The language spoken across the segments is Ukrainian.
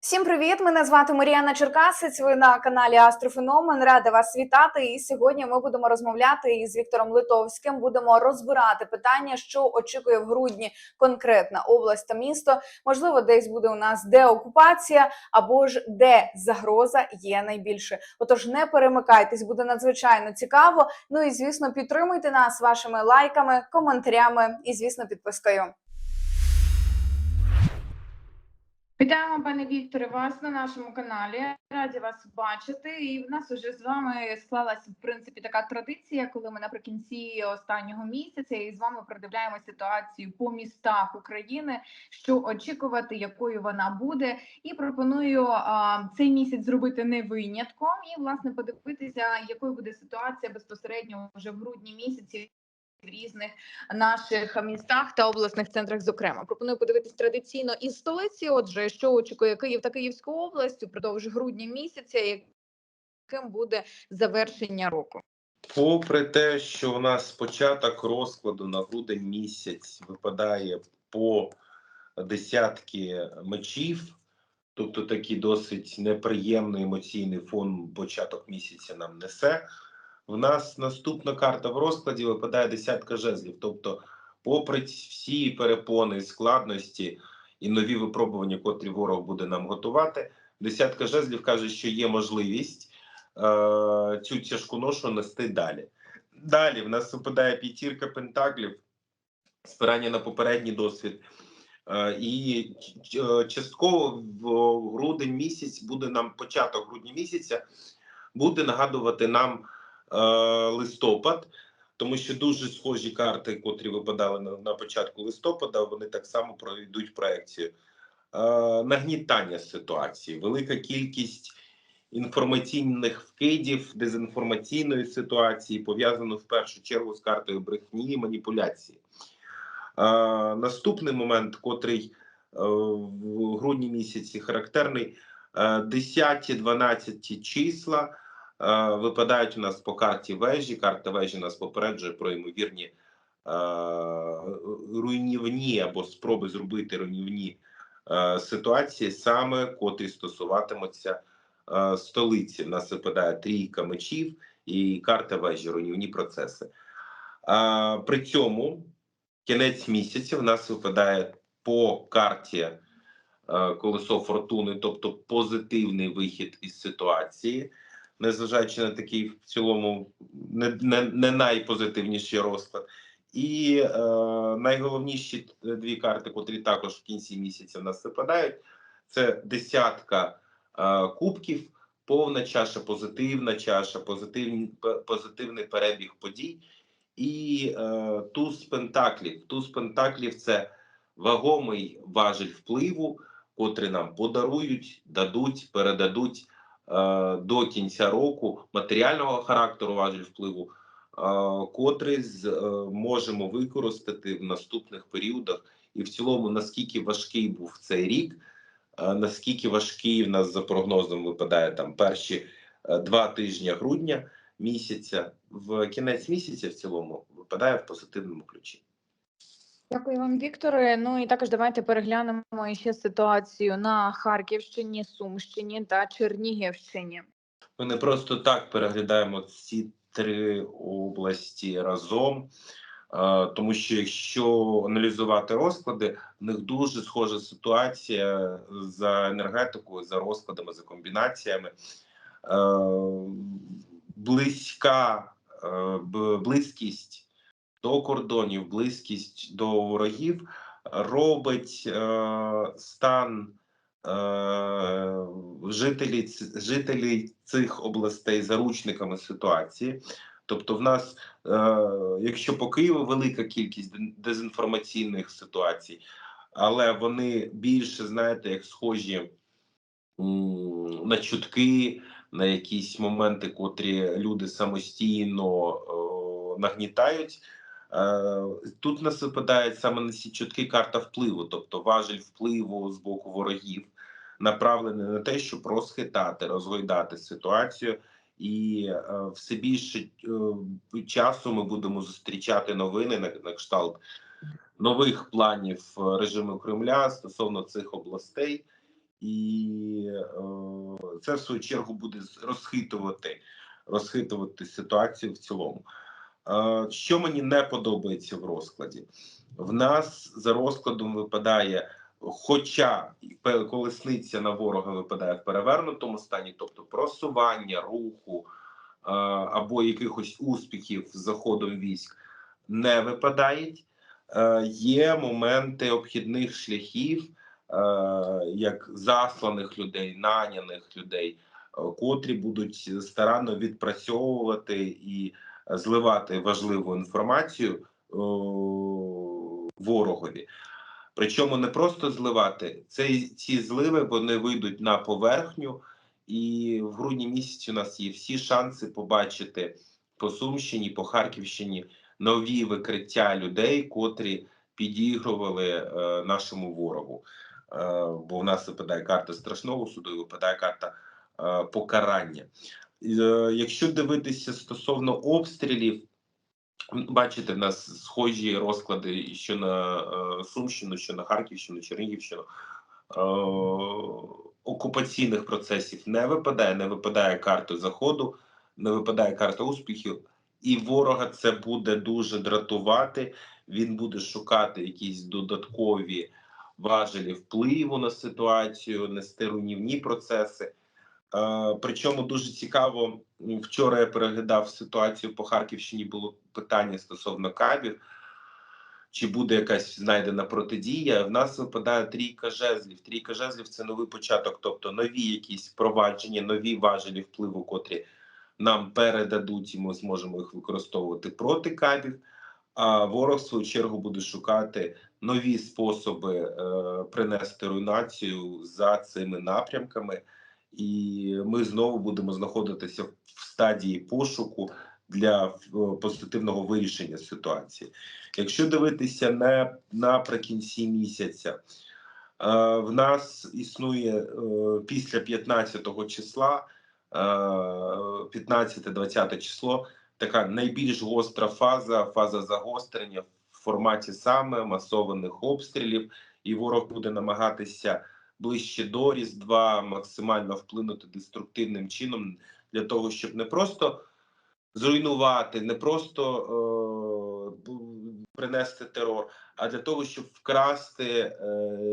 Всім привіт! Мене звати Маріана Черкасець. Ви на каналі Астрофеномен. Рада вас вітати. І сьогодні ми будемо розмовляти із Віктором Литовським. Будемо розбирати питання, що очікує в грудні конкретна область та місто. Можливо, десь буде у нас деокупація або ж де загроза є найбільше. Отож, не перемикайтесь, буде надзвичайно цікаво. Ну і звісно, підтримуйте нас вашими лайками, коментарями і звісно, підпискою. Вітаємо, пане Вікторе, вас на нашому каналі. Раді вас бачити. І в нас вже з вами склалася в принципі така традиція, коли ми наприкінці останнього місяця і з вами продивляємо ситуацію по містах України, що очікувати, якою вона буде. І пропоную а, цей місяць зробити не винятком і власне подивитися, якою буде ситуація безпосередньо вже в грудні місяці. В різних наших містах та обласних центрах, зокрема, пропоную подивитись традиційно із столиці. Отже, що очікує Київ та Київську область упродовж грудня місяця, яким буде завершення року. Попри те, що у нас початок розкладу на грудень місяць випадає по десятки мечів, тобто такий досить неприємний емоційний фон початок місяця нам несе. В нас наступна карта в розкладі випадає десятка жезлів. Тобто, попри всі перепони, складності і нові випробування, котрі ворог буде нам готувати, десятка жезлів каже, що є можливість е, цю тяжку ношу нести далі. Далі в нас випадає п'ятірка пентаклів, спирання на попередній досвід. Е, І е, частково в грудень місяць буде нам початок грудня місяця буде нагадувати нам листопад, тому що дуже схожі карти, котрі випадали на, на початку листопада, вони так само пройдуть проекцію. Е, нагнітання ситуації, велика кількість інформаційних вкидів, дезінформаційної ситуації, пов'язано в першу чергу з картою брехні і маніпуляції. Е, наступний момент, котрий е, в грудні місяці характерний, е, 10-12 числа е, випадають у нас по карті вежі. Карта вежі нас попереджує про ймовірні е, руйнівні або спроби зробити руйнівні е, ситуації, саме котрі стосуватимуться е, столиці. В нас випадає трійка мечів і карта вежі, руйнівні процеси. Е, при цьому кінець місяця в нас випадає по карті е, колесо фортуни, тобто позитивний вихід із ситуації, незважаючи на такий в цілому не, не, не найпозитивніший розклад. І е, найголовніші дві карти, котрі також в кінці місяця нас випадають, це десятка е, кубків, повна чаша, позитивна чаша, позитивний, позитивний перебіг подій. І е, туз пентаклів. Туз пентаклів це вагомий важіль впливу, котрий нам подарують, дадуть, передадуть до кінця року матеріального характеру важіль впливу, е, котрий е, можемо використати в наступних періодах. І в цілому, наскільки важкий був цей рік, е, наскільки важкий в нас за прогнозом випадає там перші е, два тижні грудня місяця, в кінець місяця в цілому випадає в позитивному ключі. Дякую вам, Вікторе. Ну і також давайте переглянемо ще ситуацію на Харківщині, Сумщині та Чернігівщині. Ми не просто так переглядаємо ці три області разом, е, тому що якщо аналізувати розклади, в них дуже схожа ситуація за енергетикою, за розкладами, за комбінаціями. Е, Близька е, близькість до кордонів, близькість до ворогів робить е, стан е, жителі, цих областей заручниками ситуації. Тобто, в нас, е, якщо по Києву велика кількість дезінформаційних ситуацій, але вони більше, знаєте, як схожі на чутки, на якісь моменти, котрі люди самостійно о, нагнітають. Е, Тут нас випадає саме на ці чутки карта впливу, тобто важель впливу з боку ворогів, направлений на те, щоб розхитати, розгойдати ситуацію. І е, все більше е, часу ми будемо зустрічати новини на, на кшталт нових планів режиму Кремля стосовно цих областей. і це в свою чергу буде розхитувати, розхитувати ситуацію в цілому. Що мені не подобається в розкладі? В нас за розкладом випадає, хоча колесниця на ворога випадає в перевернутому стані, тобто просування руху або якихось успіхів з заходом військ не випадають. Е, Є моменти обхідних шляхів, е, як засланих людей, наняних людей, е, котрі будуть старанно відпрацьовувати і зливати важливу інформацію е, ворогові. Причому не просто зливати, це ці зливи вони вийдуть на поверхню, і в грудні місяці у нас є всі шанси побачити по Сумщині, по Харківщині нові викриття людей, котрі підігрували е, нашому ворогу. Е, бо в нас випадає карта страшного суду, і випадає карта е, покарання. Е, якщо дивитися стосовно обстрілів, бачите, в нас схожі розклади що на е, Сумщину, що на Харківщину, Чернігівщину. Е, окупаційних процесів не випадає, не випадає карта заходу, не випадає карта успіхів, і ворога це буде дуже дратувати. Він буде шукати якісь додаткові важелі впливу на ситуацію, нести руйнівні процеси. Е, причому дуже цікаво, вчора я переглядав ситуацію по Харківщині. Було питання стосовно кабів, чи буде якась знайдена протидія. В нас випадає трійка жезлів. Трійка жезлів це новий початок, тобто нові якісь впровадження, нові важелі впливу, котрі нам передадуть, і ми зможемо їх використовувати проти кабів. А ворог, в свою чергу, буде шукати нові способи е, принести руйнацію за цими напрямками, і ми знову будемо знаходитися в стадії пошуку для е, позитивного вирішення ситуації. Якщо дивитися не наприкінці місяця, е, в нас існує е, після 15 числа, е, 15-20 число, така найбільш гостра фаза, фаза загострення в форматі саме масованих обстрілів, і ворог буде намагатися ближче до Різдва максимально вплинути деструктивним чином для того, щоб не просто зруйнувати, не просто е, принести терор, а для того, щоб вкрасти е,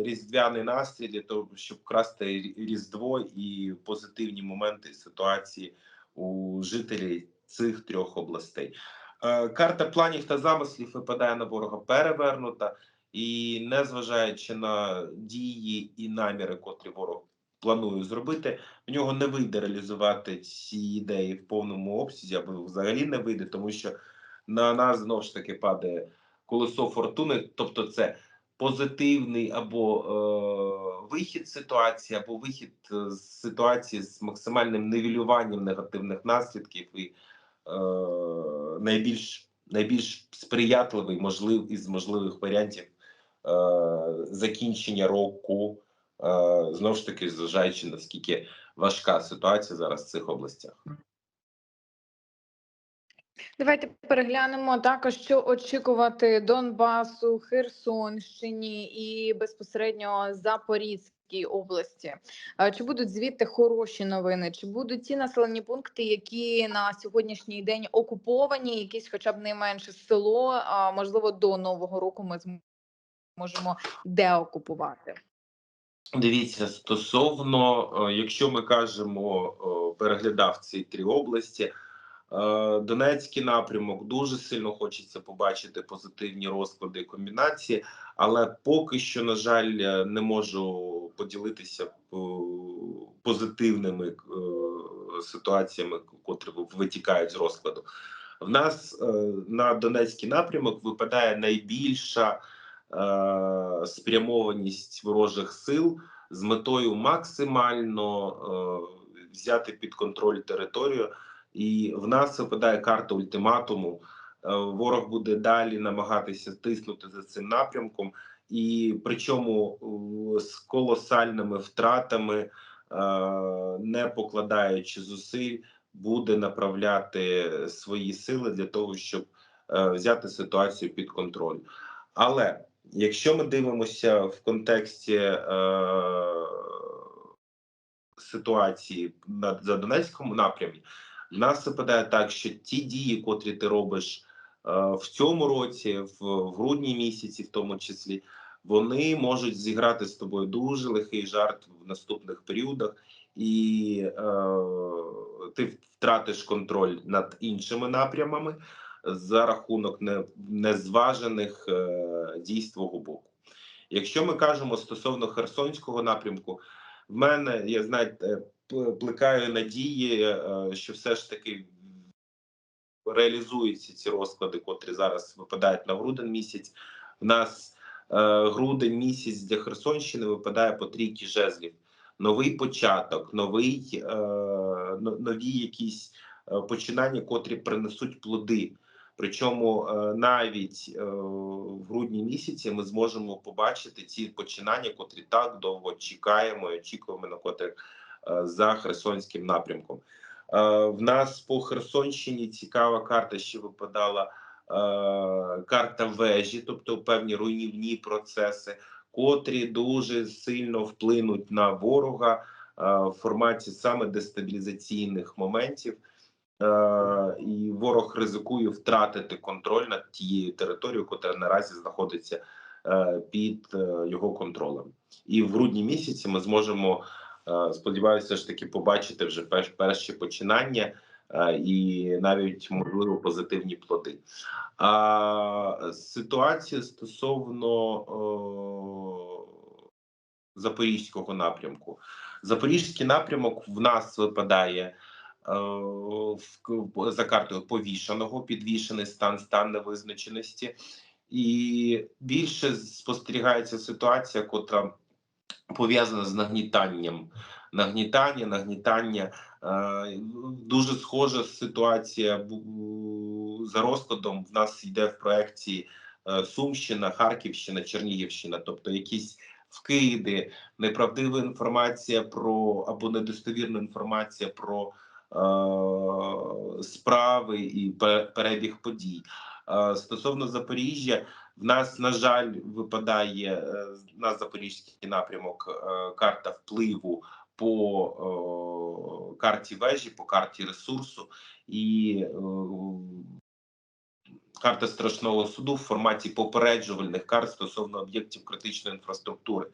різдвяний настрій, для того, щоб вкрасти Різдво і позитивні моменти ситуації у жителів цих трьох областей. Е, Карта планів та замислів випадає на ворога перевернута, і незважаючи на дії і наміри, котрі ворог планує зробити, в нього не вийде реалізувати ці ідеї в повному обсязі, або взагалі не вийде, тому що на нас знову ж таки падає колесо фортуни, тобто це позитивний або е, вихід ситуації, або вихід е, з ситуації з максимальним нивелюванням негативних наслідків і е, найбільш найбільш сприятливий можлив із можливих варіантів закінчення року, е, знову ж таки, зважаючи наскільки важка ситуація зараз в цих областях. Давайте переглянемо також, що очікувати Донбасу, Херсонщині і безпосередньо Запорізькій області. Е, Чи будуть звідти хороші новини? Чи будуть ті населені пункти, які на сьогоднішній день окуповані, якісь, хоча б найменше село, можливо, до нового року ми зможемо деокупувати? Дивіться, стосовно, е, якщо ми кажемо, переглядав ці три області, е, Донецький напрямок дуже сильно хочеться побачити позитивні розклади і комбінації, але поки що, на жаль, е, не можу поділитися позитивними ситуаціями, котрі витікають з розкладу. В нас на Донецький напрямок випадає найбільша спрямованість ворожих сил з метою максимально е, взяти під контроль територію. І в нас випадає карта ультиматуму. Е, ворог буде далі намагатися тиснути за цим напрямком, і причому е, з колосальними втратами, не покладаючи зусиль, буде направляти свої сили для того, щоб взяти ситуацію під контроль. Але якщо ми дивимося в контексті е, ситуації на за Донецькому напрямі, в нас випадає так, що ті дії, котрі ти робиш е, в цьому році, в, в грудні місяці, в тому числі, вони можуть зіграти з тобою дуже лихий жарт в наступних періодах, і е, ти втратиш контроль над іншими напрямами за рахунок не, незважених е, дій з твого боку. Якщо ми кажемо стосовно Херсонського напрямку, в мене я знаєте, плекаю надії, е, що все ж таки реалізуються ці розклади, котрі зараз випадають на грудень місяць. В нас е, грудень місяць для Херсонщини випадає по трійки жезлів. Новий початок, новий, е, нові якісь починання, котрі принесуть плоди. Причому е, навіть е, в грудні місяці ми зможемо побачити ці починання, котрі так довго чекаємо і очікуємо на котрих е, за Херсонським напрямком. В нас по Херсонщині цікава карта, ще випадала карта вежі, тобто певні руйнівні процеси, котрі дуже сильно вплинуть на ворога в форматі саме дестабілізаційних моментів. Е, і ворог ризикує втратити контроль над тією територією, яка наразі знаходиться е, під е, його контролем. І в грудні місяці ми зможемо, сподіваюся, ж таки побачити вже перші починання і навіть можливо позитивні плоди. А ситуація стосовно е, запорізького напрямку. Запорізький напрямок в нас випадає за картою повішеного, підвішений стан, стан невизначеності, і більше спостерігається ситуація, котра пов'язана з нагнітанням. Нагнітання, нагнітання. Е, Дуже схожа ситуація за розкладом. В нас йде в проекції е, Сумщина, Харківщина, Чернігівщина, тобто якісь вкиди, неправдива інформація про або недостовірна інформація про е, справи і пе- перебіг подій. Е, стосовно Запоріжжя, в нас, на жаль, випадає е, на запорізький напрямок е, карта впливу по е, карті вежі, по карті ресурсу і е, карта страшного суду в форматі попереджувальних карт стосовно об'єктів критичної інфраструктури.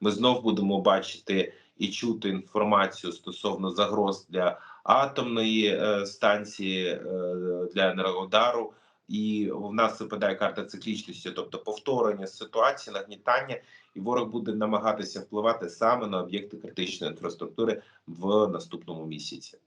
Ми знов будемо бачити і чути інформацію стосовно загроз для атомної е, станції, е, для енергодару. І в нас випадає карта циклічності, тобто повторення ситуації, нагнітання, і ворог буде намагатися впливати саме на об'єкти критичної інфраструктури в наступному місяці.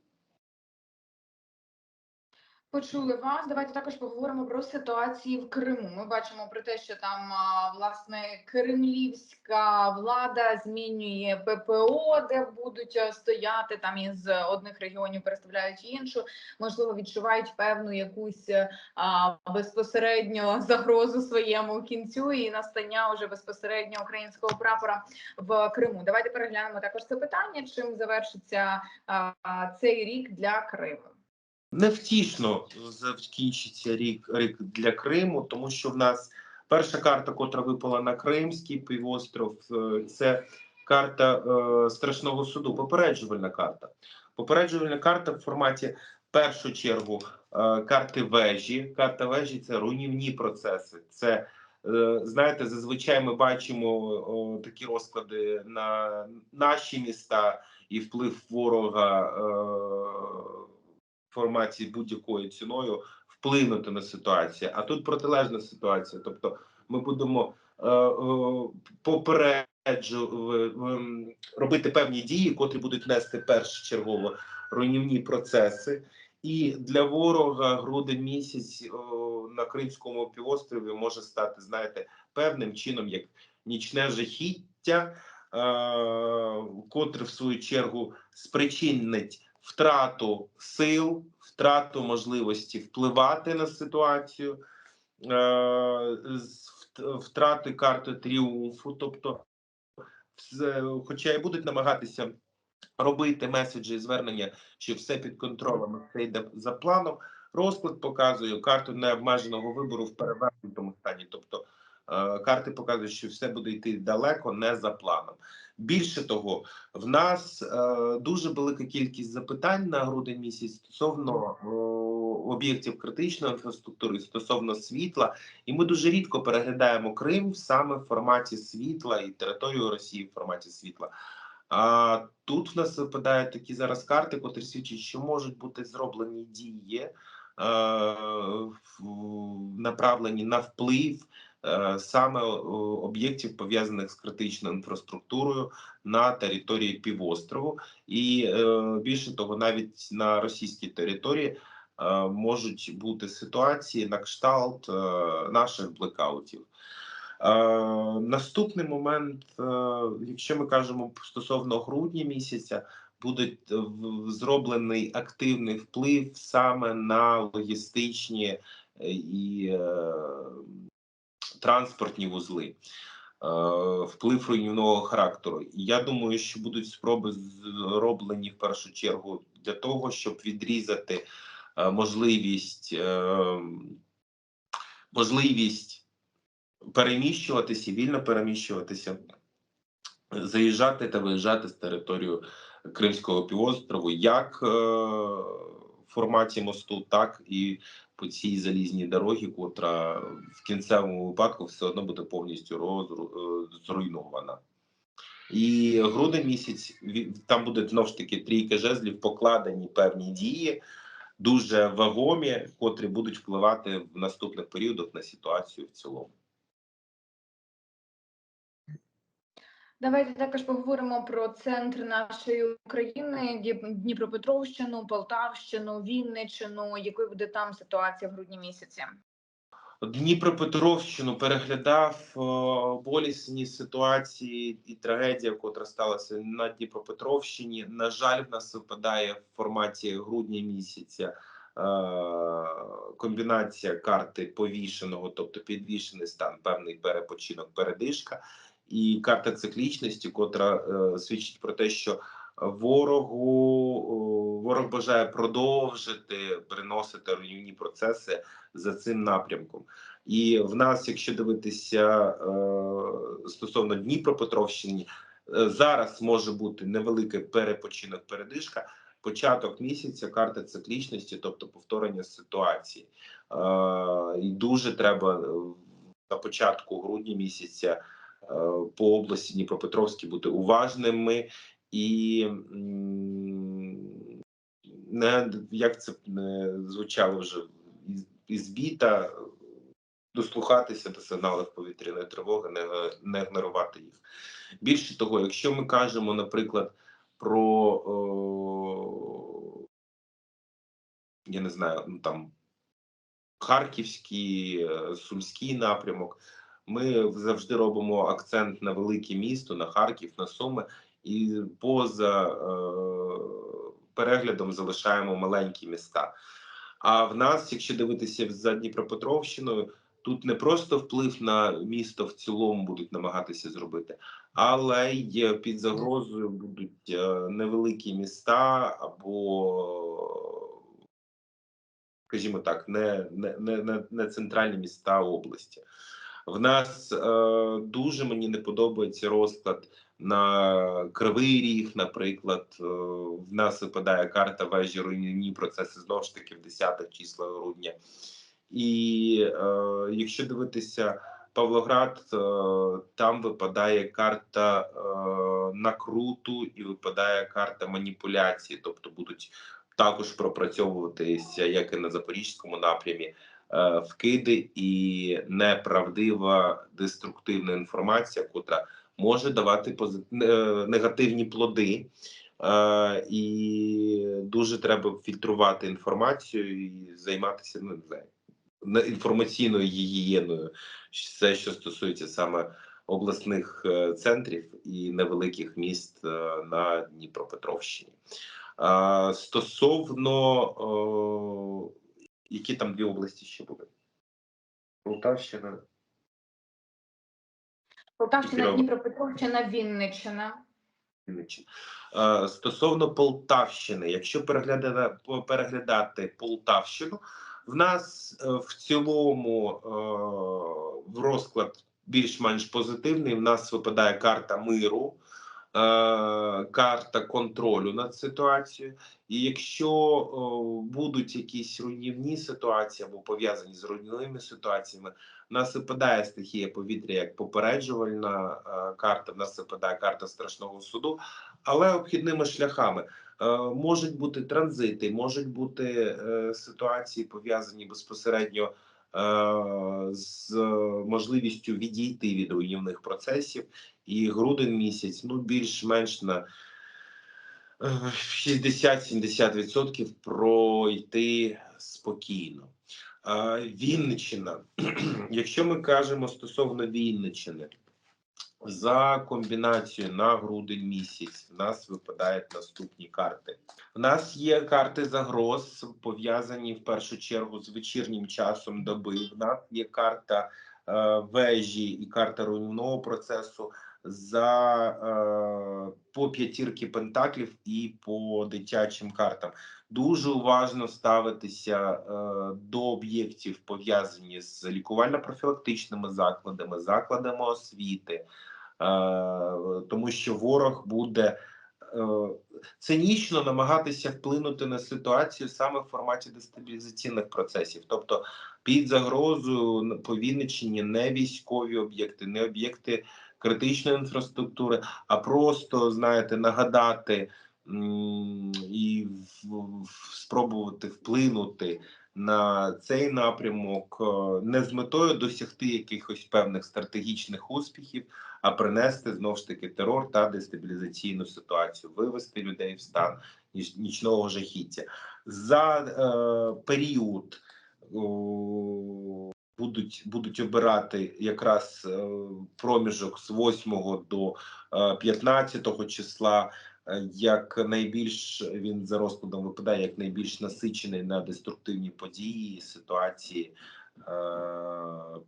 Почули вас. Давайте також поговоримо про ситуації в Криму. Ми бачимо про те, що там власне кремлівська влада змінює ППО, де будуть стояти там із одних регіонів переставляють іншу. Можливо, відчувають певну якусь а, безпосередньо загрозу своєму кінцю і настання уже безпосередньо українського прапора в Криму. Давайте переглянемо також це питання. Чим завершиться а, цей рік для Криму? Невтішно закінчиться рік, рік для Криму, тому що в нас перша карта, котра випала на Кримський півостров, е, це карта е, страшного суду, попереджувальна карта. Попереджувальна карта в форматі першу чергу е, карти вежі. Карта вежі це руйнівні процеси. Це е, знаєте, зазвичай ми бачимо такі розклади на наші міста і вплив ворога. Форматі будь-якою ціною вплинути на ситуацію. А тут протилежна ситуація. Тобто, ми будемо е, е, попереджу е, робити певні дії, котрі будуть нести першочергово руйнівні процеси. І для ворога грудень місяць о, на Кримському півострові може стати, знаєте, певним чином як нічне жахіття, е, котре в свою чергу спричинить втрату сил, втрату можливості впливати на ситуацію, е, втрати карти тріумфу. Тобто, хоча і будуть намагатися робити меседжі і звернення, що все під контролем, все йде за планом. Розклад показує карту необмеженого вибору в перевернутому стані. Тобто е, карти показують, що все буде йти далеко, не за планом. Більше того, в нас е, дуже велика кількість запитань на грудень місяць стосовно е, об'єктів критичної інфраструктури, стосовно світла, і ми дуже рідко переглядаємо Крим саме в форматі світла і територію Росії в форматі світла. А тут в нас випадають такі зараз карти, котрі свідчать, що можуть бути зроблені дії, е, направлені на вплив саме е, об'єктів пов'язаних з критичною інфраструктурою на території півострову, і е, більше того, навіть на російській території е, можуть бути ситуації на кшталт е, наших блекаутів. Е, наступний момент, е, якщо ми кажемо стосовно грудня місяця, буде е, зроблений активний вплив саме на логістичні е, і е, транспортні вузли. Е, Вплив руйнівного характеру. І я думаю, що будуть спроби зроблені в першу чергу для того, щоб відрізати е, можливість, е, можливість переміщуватися, вільно переміщуватися, заїжджати та виїжджати з території Кримського півострову, як в форматі мосту, так і по цій залізній дорогі, котра в кінцевому випадку все одно буде повністю розру, е, зруйнована. І грудень місяць там буде знову ж таки трійка жезлів, покладені певні дії, дуже вагомі, котрі будуть впливати в наступних періодах на ситуацію в цілому. Давайте також поговоримо про центр нашої України, Дніп- Дніпропетровщину, Полтавщину, Вінниччину. Якою буде там ситуація в грудні місяці? Дніпропетровщину переглядав е, болісні ситуації і трагедія, котра сталася на Дніпропетровщині. На жаль, в нас випадає в форматі грудня місяця е, комбінація карти повішеного, тобто підвішений стан, певний перепочинок, передишка, і карта циклічності, котра е, свідчить про те, що ворогу ворог бажає продовжити переносити руйнівні процеси за цим напрямком. І в нас, якщо дивитися е, стосовно Дніпропетровщини, е, зараз може бути невеликий перепочинок, передишка. Початок місяця карта циклічності, тобто повторення ситуації. Е, і дуже треба е, на початку грудня місяця по області Дніпропетровській бути уважними і не як це не звучало вже із- біта, дослухатися до сигналів повітряної тривоги, не, не ігнорувати їх. Більше того, якщо ми кажемо, наприклад, про о, я не знаю, ну там Харківський, е, Сумський напрямок, ми завжди робимо акцент на велике місто, на Харків, на Суми, і поза е, переглядом залишаємо маленькі міста. А в нас, якщо дивитися за Дніпропетровщиною, тут не просто вплив на місто в цілому будуть намагатися зробити, але й під загрозою будуть е, невеликі міста або, скажімо так, не, не, не, не, не центральні міста області. В нас е, дуже мені не подобається розклад на Кривий Ріг, наприклад. Е, в нас випадає карта вежі руйнівні процеси знову ж таки в 10-х числах грудня. І е, якщо дивитися Павлоград, е, там випадає карта е, накруту і випадає карта маніпуляції, тобто будуть також пропрацьовуватися, як і на запорізькому напрямі, вкиди і неправдива деструктивна інформація, котра може давати е, негативні плоди. Е, і дуже треба фільтрувати інформацію і займатися ну, не інформаційною гігієною, все, що стосується саме обласних е, центрів і невеликих міст е, на Дніпропетровщині. Е, Стосовно е, які там дві області ще були? Полтавщина. Полтавщина, Дніпропетровщина, Вінниччина. Вінниччина. Е, Стосовно Полтавщини, якщо переглядати, переглядати Полтавщину, в нас е, в цілому е, в розклад більш-менш позитивний. В нас випадає карта миру, карта контролю над ситуацією. І якщо будуть якісь руйнівні ситуації або пов'язані з руйнівними ситуаціями, в нас випадає стихія повітря як попереджувальна е, карта, в нас випадає карта страшного суду, але обхідними шляхами. Е, Можуть бути транзити, можуть бути е, ситуації пов'язані безпосередньо е, з можливістю відійти від руйнівних процесів, і грудень місяць ну більш-менш на е, 60-70% пройти спокійно. А, Вінниччина. Якщо ми кажемо стосовно Вінниччини, за комбінацією на грудень місяць в нас випадають наступні карти. У нас є карти загроз, пов'язані в першу чергу з вечірнім часом доби. У нас є карта е, вежі і карта руйнівного процесу за е, по п'ятірки пентаклів і по дитячим картам. Дуже уважно ставитися е, до об'єктів, пов'язані з лікувально-профілактичними закладами, закладами освіти, тому що ворог буде е, цинічно намагатися вплинути на ситуацію саме в форматі дестабілізаційних процесів, тобто під загрозою по Вінниччині не військові об'єкти, не об'єкти критичної інфраструктури, а просто знаєте, нагадати і спробувати вплинути на цей напрямок е, не з метою досягти якихось певних стратегічних успіхів, а принести знову ж таки терор та дестабілізаційну ситуацію, вивести людей в стан ніч- нічного жахіття за е, період. о, Будуть будуть обирати якраз е, проміжок з 8 до е, 15 числа, е, як найбільш він за розкладом випадає як найбільш насичений на деструктивні події, ситуації, е,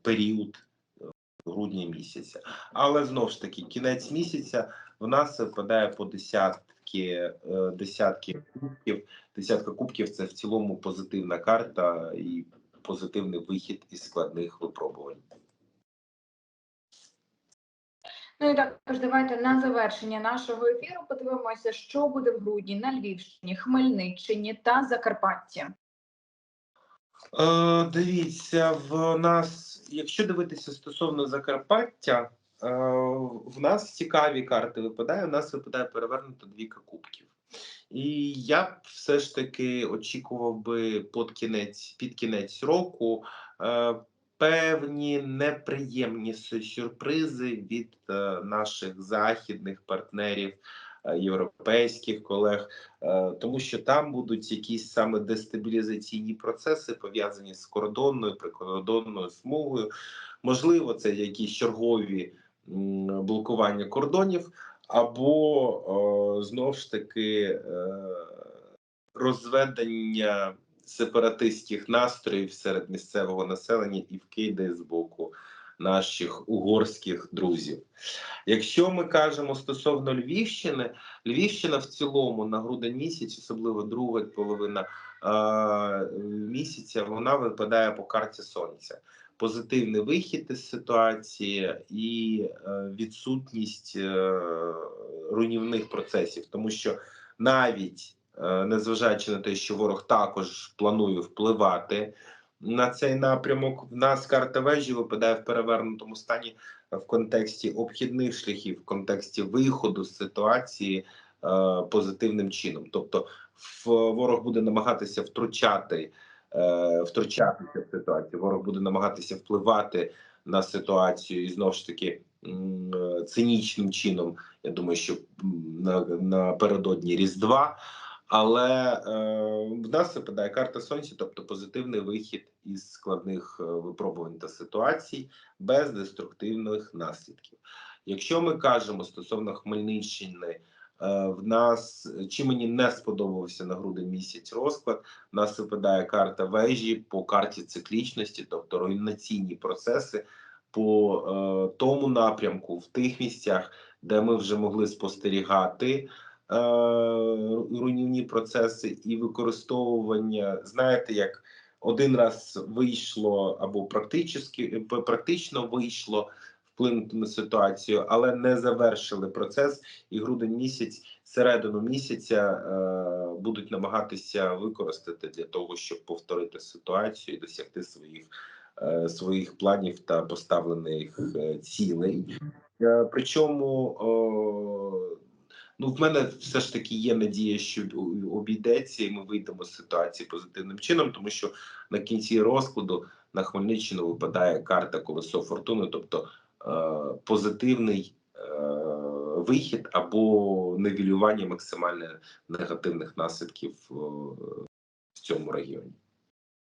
період е, грудня місяця. Але знову ж таки, кінець місяця в нас випадає по десятки, е, десятки кубків. Десятка кубків це в цілому позитивна карта і позитивний вихід із складних випробувань. Ну і також давайте на завершення нашого ефіру подивимося, що буде в грудні на Львівщині, Хмельниччині та Закарпатті. Е, дивіться, в нас, якщо дивитися стосовно Закарпаття, е, в нас цікаві карти випадає. У нас випадає перевернута двійка кубків. І я б все ж таки очікував би під кінець, під кінець року е, певні неприємні сюрпризи від е, наших західних партнерів, е, європейських колег. Е, тому що там будуть якісь саме дестабілізаційні процеси пов'язані з кордонною прикордонною смугою. Можливо, це якісь чергові блокування кордонів, або о, знов ж таки розведення сепаратистських настроїв серед місцевого населення і вкиди з боку наших угорських друзів. Якщо ми кажемо стосовно Львівщини, Львівщина в цілому на грудень місяць, особливо друга половина е, місяця, вона випадає по карті сонця. Позитивний вихід із ситуації і е, відсутність е, руйнівних процесів, тому що навіть незважаючи на те, що ворог також планує впливати на цей напрямок, в нас карта вежі випадає в перевернутому стані в контексті обхідних шляхів, в контексті виходу з ситуації е, позитивним чином. Тобто, в, ворог буде намагатися втручати, е, втручатися в ситуацію. Ворог буде намагатися впливати на ситуацію і знову ж таки е, цинічним чином. Я думаю, що напередодні Різдва. Але е, в нас випадає карта сонця, тобто позитивний вихід із складних е, випробувань та ситуацій без деструктивних наслідків. Якщо ми кажемо стосовно Хмельниччини, е, в нас чи мені не сподобався на грудень місяць розклад, в нас випадає карта вежі по карті циклічності, тобто руйнаційні процеси по е, тому напрямку, в тих місцях, де ми вже могли спостерігати. Е, Руйнівні процеси і використовування, знаєте, як один раз вийшло або практично, практично вийшло вплинути на ситуацію, але не завершили процес. І грудень місяць, середину місяця е, будуть намагатися використати для того, щоб повторити ситуацію і досягти своїх е, своїх планів та поставлених е, цілей. Е, Причому о, ну в мене все ж таки є надія, що обійдеться, і ми вийдемо з ситуації позитивним чином, тому що на кінці розкладу на Хмельниччину випадає карта колесо фортуни, тобто е, позитивний е, вихід або нивелювання максимально негативних наслідків е, в цьому регіоні.